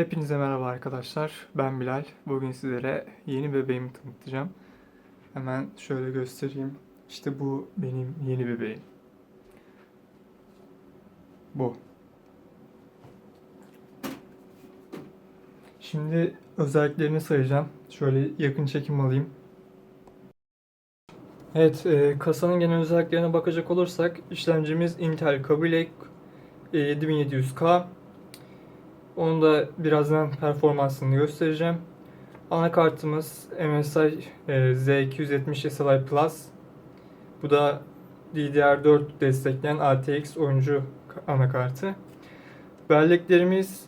Hepinize merhaba arkadaşlar. Ben Bilal. Bugün sizlere yeni bebeğimi tanıtacağım. Hemen şöyle göstereyim. İşte bu benim yeni bebeğim. Bu. Şimdi özelliklerini sayacağım. Şöyle yakın çekim alayım. Evet, e, kasanın genel özelliklerine bakacak olursak işlemcimiz Intel Kaby Lake e, 7700K. Onu da birazdan performansını göstereceğim. Anakartımız MSI e, Z270 SLI Plus. Bu da DDR4 destekleyen RTX oyuncu anakartı. Belleklerimiz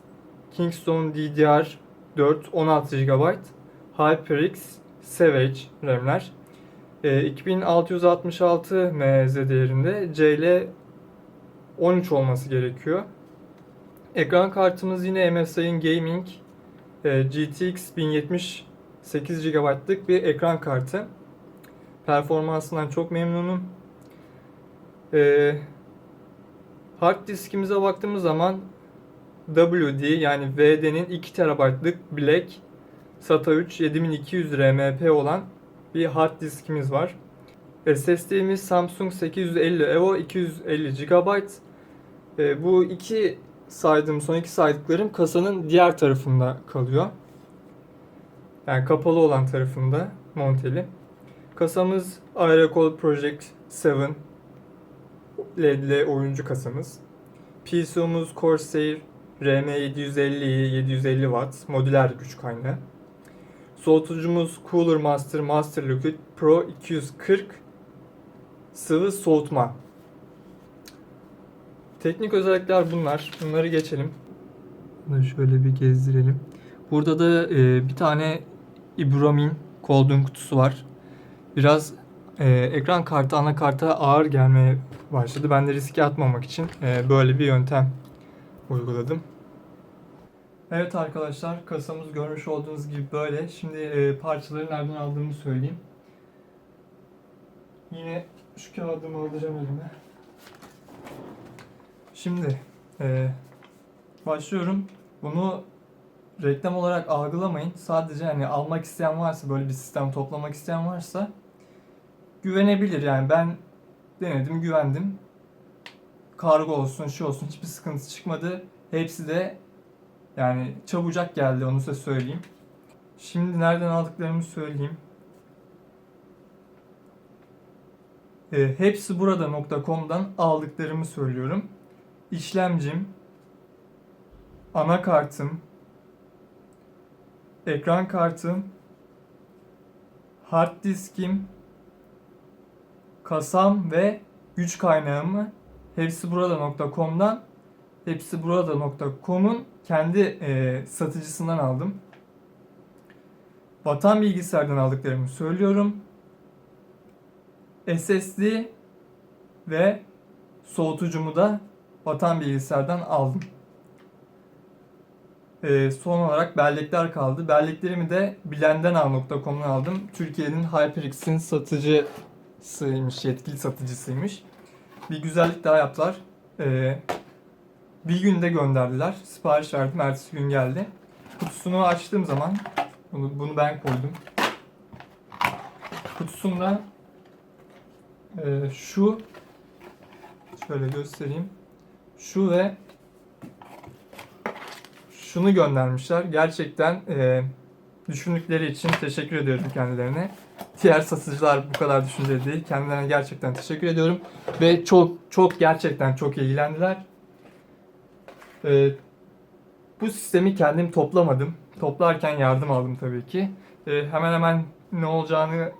Kingston DDR4 16 GB HyperX Savage RAM'ler. E, 2666 MZ değerinde CL 13 olması gerekiyor. Ekran kartımız yine MSI'ın Gaming GTX 1070 8 GB'lık bir ekran kartı. Performansından çok memnunum. E, hard diskimize baktığımız zaman WD yani VD'nin 2 TB'lık Black SATA 3 7200 RMP olan bir hard diskimiz var. SSD'miz Samsung 850 EVO 250 GB. E, bu iki saydığım son iki saydıklarım kasanın diğer tarafında kalıyor. Yani kapalı olan tarafında monteli. Kasamız Aerocol Project 7 LED'li oyuncu kasamız. PCO'muz Corsair RM750 750 Watt modüler güç kaynağı. Soğutucumuz Cooler Master Master Liquid Pro 240 sıvı soğutma Teknik özellikler bunlar. Bunları geçelim. Bunu şöyle bir gezdirelim. Burada da e, bir tane Ibramin Cold'un kutusu var. Biraz e, ekran kartı anakarta ağır gelmeye başladı. Ben de riske atmamak için e, böyle bir yöntem uyguladım. Evet arkadaşlar kasamız görmüş olduğunuz gibi böyle. Şimdi e, parçaları nereden aldığımı söyleyeyim. Yine şu kağıdımı alacağım elime. Şimdi e, başlıyorum. Bunu reklam olarak algılamayın. Sadece hani almak isteyen varsa böyle bir sistem toplamak isteyen varsa güvenebilir. Yani ben denedim, güvendim. Kargo olsun, şu olsun hiçbir sıkıntı çıkmadı. Hepsi de yani çabucak geldi onu size söyleyeyim. Şimdi nereden aldıklarımı söyleyeyim. E, hepsi burada.com'dan aldıklarımı söylüyorum işlemcim, anakartım, ekran kartım, hard diskim, kasam ve güç kaynağımı hepsi burada.com'dan hepsi burada.com'un kendi e, satıcısından aldım. Vatan bilgisayardan aldıklarımı söylüyorum. SSD ve soğutucumu da Vatan Bilgisayar'dan aldım. Ee, son olarak bellekler kaldı. Belleklerimi de bilendenal.com'dan aldım. Türkiye'nin HyperX'in satıcısıymış, yetkili satıcısıymış. Bir güzellik daha yaptılar. Ee, bir günde gönderdiler. Sipariş verdim, ertesi gün geldi. Kutusunu açtığım zaman, bunu, bunu ben koydum. Kutusunda e, şu, şöyle göstereyim şu ve şunu göndermişler. Gerçekten e, düşündükleri için teşekkür ediyorum kendilerine. Diğer satıcılar bu kadar düşünceli değil. Kendilerine gerçekten teşekkür ediyorum. Ve çok çok gerçekten çok ilgilendiler. E, bu sistemi kendim toplamadım. Toplarken yardım aldım tabii ki. E, hemen hemen ne olacağını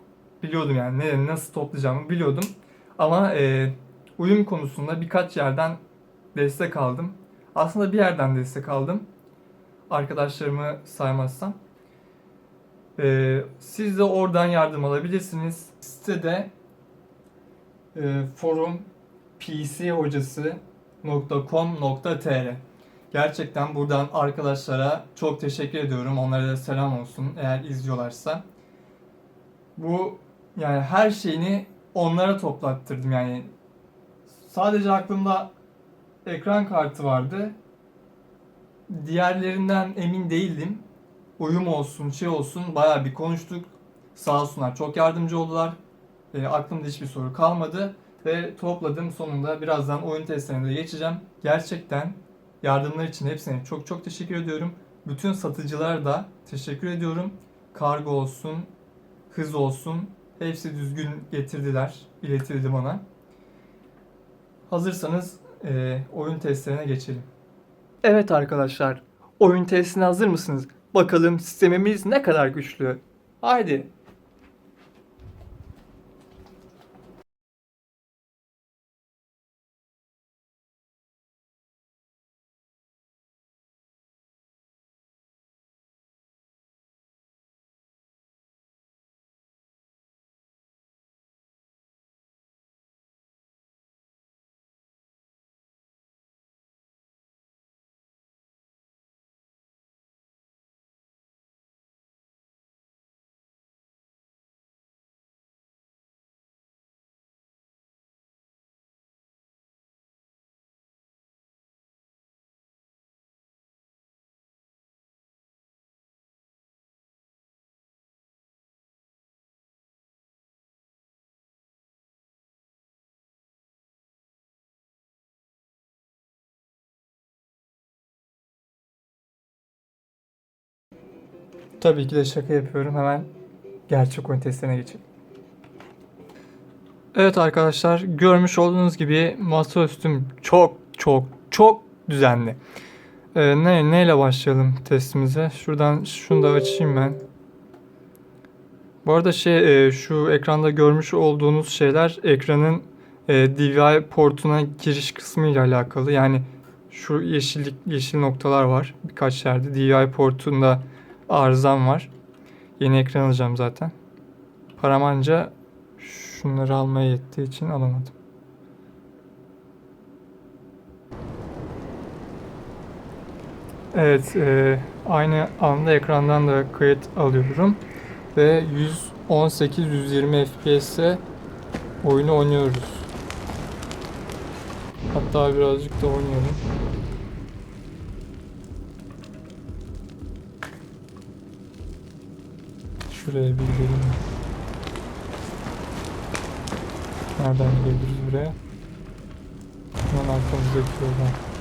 biliyordum yani. Ne, nasıl toplayacağımı biliyordum. Ama e, uyum konusunda birkaç yerden destek aldım. Aslında bir yerden destek aldım. Arkadaşlarımı saymazsam. Ee, siz de oradan yardım alabilirsiniz. Sitede e, forum pchocası.com.tr Gerçekten buradan arkadaşlara çok teşekkür ediyorum. Onlara da selam olsun eğer izliyorlarsa. Bu yani her şeyini onlara toplattırdım yani. Sadece aklımda ekran kartı vardı. diğerlerinden emin değildim. Uyum olsun, şey olsun bayağı bir konuştuk. Sağ olsunlar çok yardımcı oldular. E, aklımda hiçbir soru kalmadı. Ve topladım sonunda birazdan oyun testlerine de geçeceğim. Gerçekten yardımlar için hepsine çok çok teşekkür ediyorum. Bütün satıcılara da teşekkür ediyorum. Kargo olsun, hız olsun hepsi düzgün getirdiler, iletildi bana. Hazırsanız e, oyun testlerine geçelim. Evet arkadaşlar, oyun testine hazır mısınız? Bakalım sistemimiz ne kadar güçlü. Haydi. Tabii ki de şaka yapıyorum. Hemen gerçek oyun testine geçelim. Evet arkadaşlar görmüş olduğunuz gibi masaüstüm çok çok çok düzenli. Ee, ne neyle başlayalım testimize? Şuradan şunu da açayım ben. Bu arada şey e, şu ekranda görmüş olduğunuz şeyler ekranın e, DVI portuna giriş kısmı ile alakalı. Yani şu yeşillik yeşil noktalar var birkaç yerde. DVI portunda arızam var. Yeni ekran alacağım zaten. Param anca şunları almaya yettiği için alamadım. Evet, e, aynı anda ekrandan da kayıt alıyorum ve 118-120 FPS'e oyunu oynuyoruz. Hatta birazcık da oynuyorum. Şuraya bir gidelim. Nereden gidebiliriz buraya? Hemen arkamızdaki yoldan.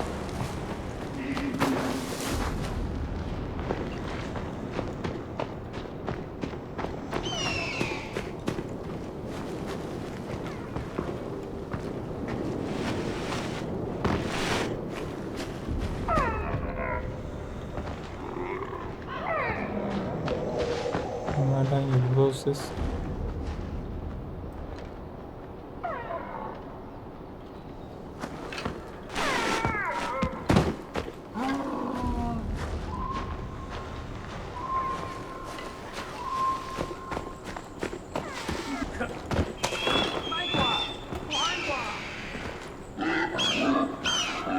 Nereden geliyor o ses?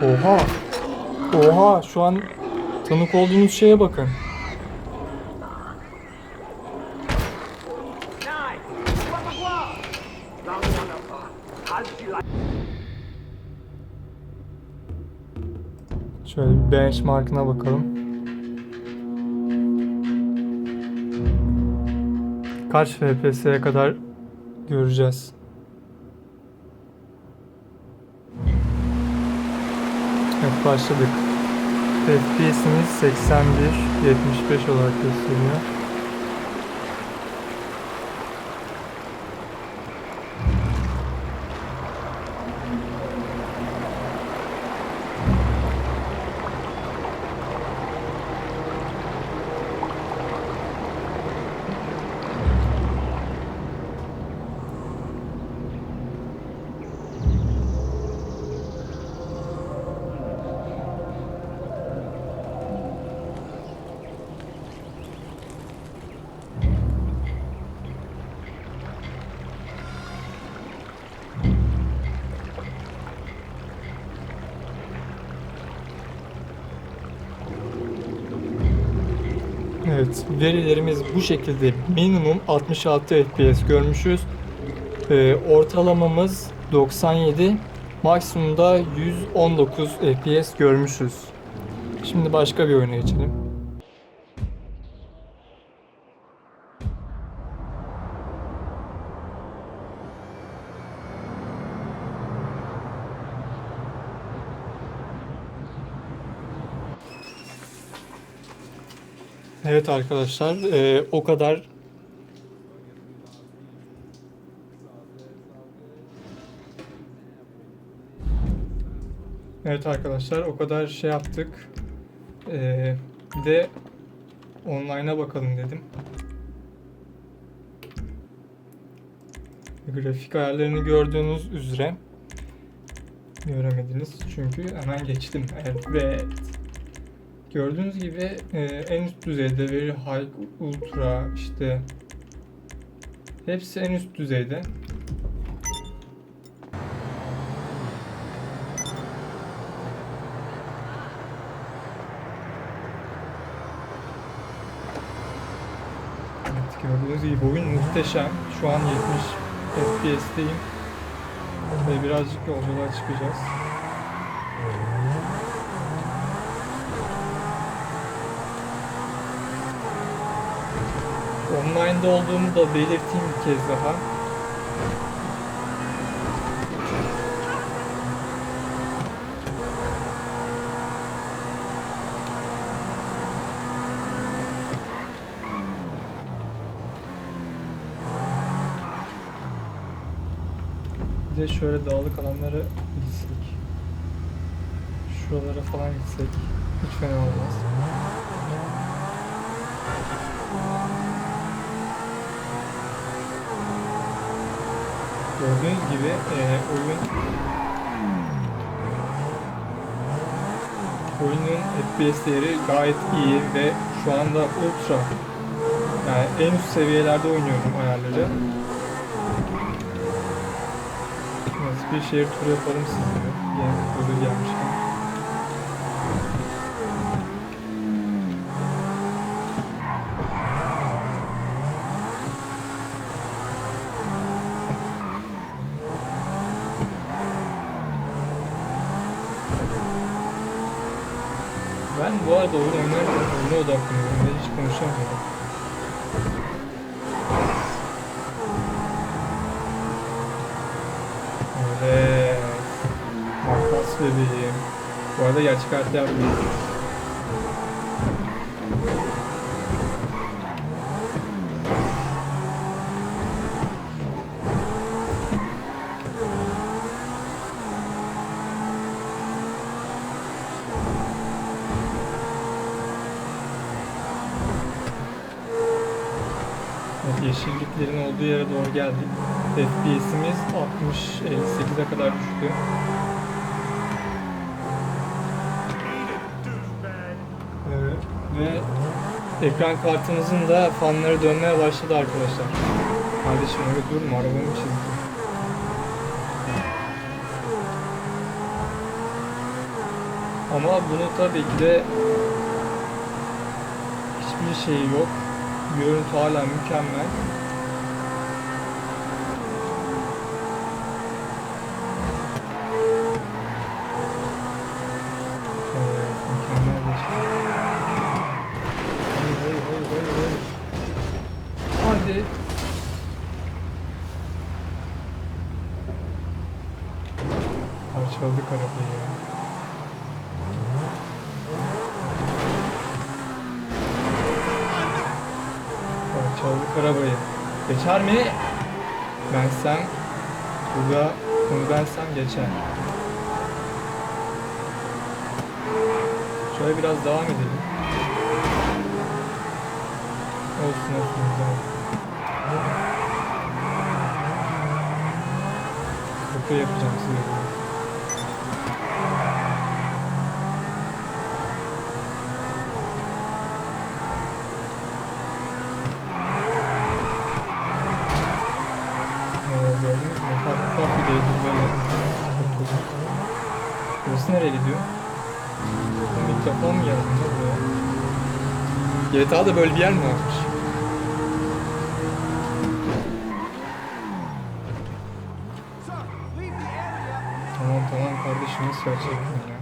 Oha! Oha! Şu an tanık olduğunuz şeye bakın. Benchmark'ına bakalım. Kaç FPS'ye kadar göreceğiz. Evet başladık. FPS'imiz 81, 75 olarak gösteriyor. Verilerimiz bu şekilde minimum 66 FPS görmüşüz. Ee, ortalamamız 97, maksimumda 119 FPS görmüşüz. Şimdi başka bir oyuna geçelim. Evet arkadaşlar, eee, o kadar Evet arkadaşlar, o kadar şey yaptık. Eee, bir de online'a bakalım dedim. Grafik ayarlarını gördüğünüz üzere göremediniz çünkü hemen geçtim. Evet. Gördüğünüz gibi e, en üst düzeyde veri high, ultra işte hepsi en üst düzeyde. Evet gördüğünüz gibi oyun muhteşem. Şu an 70 FPS'teyim. Ve birazcık yolculuğa çıkacağız. Online'da olduğumu da belirteyim bir kez daha. Bir de şöyle dağlık alanlara gitsek. Şuralara falan gitsek hiç fena olmaz. Gördüğünüz gibi e, oyun oyunun FPS değeri gayet iyi ve şu anda ultra yani en üst seviyelerde oynuyorum ayarları. Nasıl bir şehir turu yapalım sizinle. Yani ödül Ben bu arada oyun oynarken oyuna odaklanıyorum ve hiç konuşamıyorum. Evet. Makas bebeğim. Bu arada gerçek hayatta yapmıyorum. Yeşilliklerin olduğu yere doğru geldik. FPS'imiz 60-58'e kadar düştü. Evet. Ve ekran kartımızın da fanları dönmeye başladı arkadaşlar. Kardeşim öyle durma arabamı çizdi. Ama bunu tabii ki de hiçbir şey yok. Görüntü hala mükemmel. Hadi. Parçaladık arabayı ya. Parçaladık arabayı. Geçer mi? Bensem burada bunu bensem geçer. Şöyle biraz devam edelim. Olsun olsun. Kapı yapacağım size. nereye gidiyor? Oğlum ilk defa mı geldim ne buraya? GTA'da böyle bir yer mi varmış? Tamam tamam kardeşim nasıl gerçekten ya?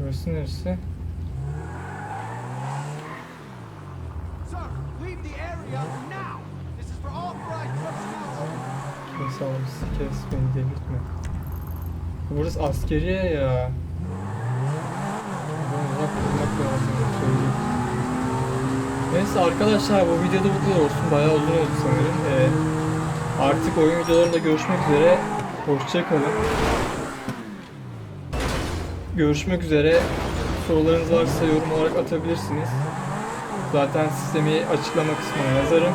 Burası neresi? Kes beni delirtme. Burası askeriye ya. Durmak lazım söyleyeyim. Neyse arkadaşlar bu videoda bu kadar olsun. Bayağı uzun oldu sanırım. Ee, artık oyun videolarında görüşmek üzere. Hoşçakalın. Görüşmek üzere. Sorularınız varsa yorum olarak atabilirsiniz. Zaten sistemi açıklama kısmına yazarım.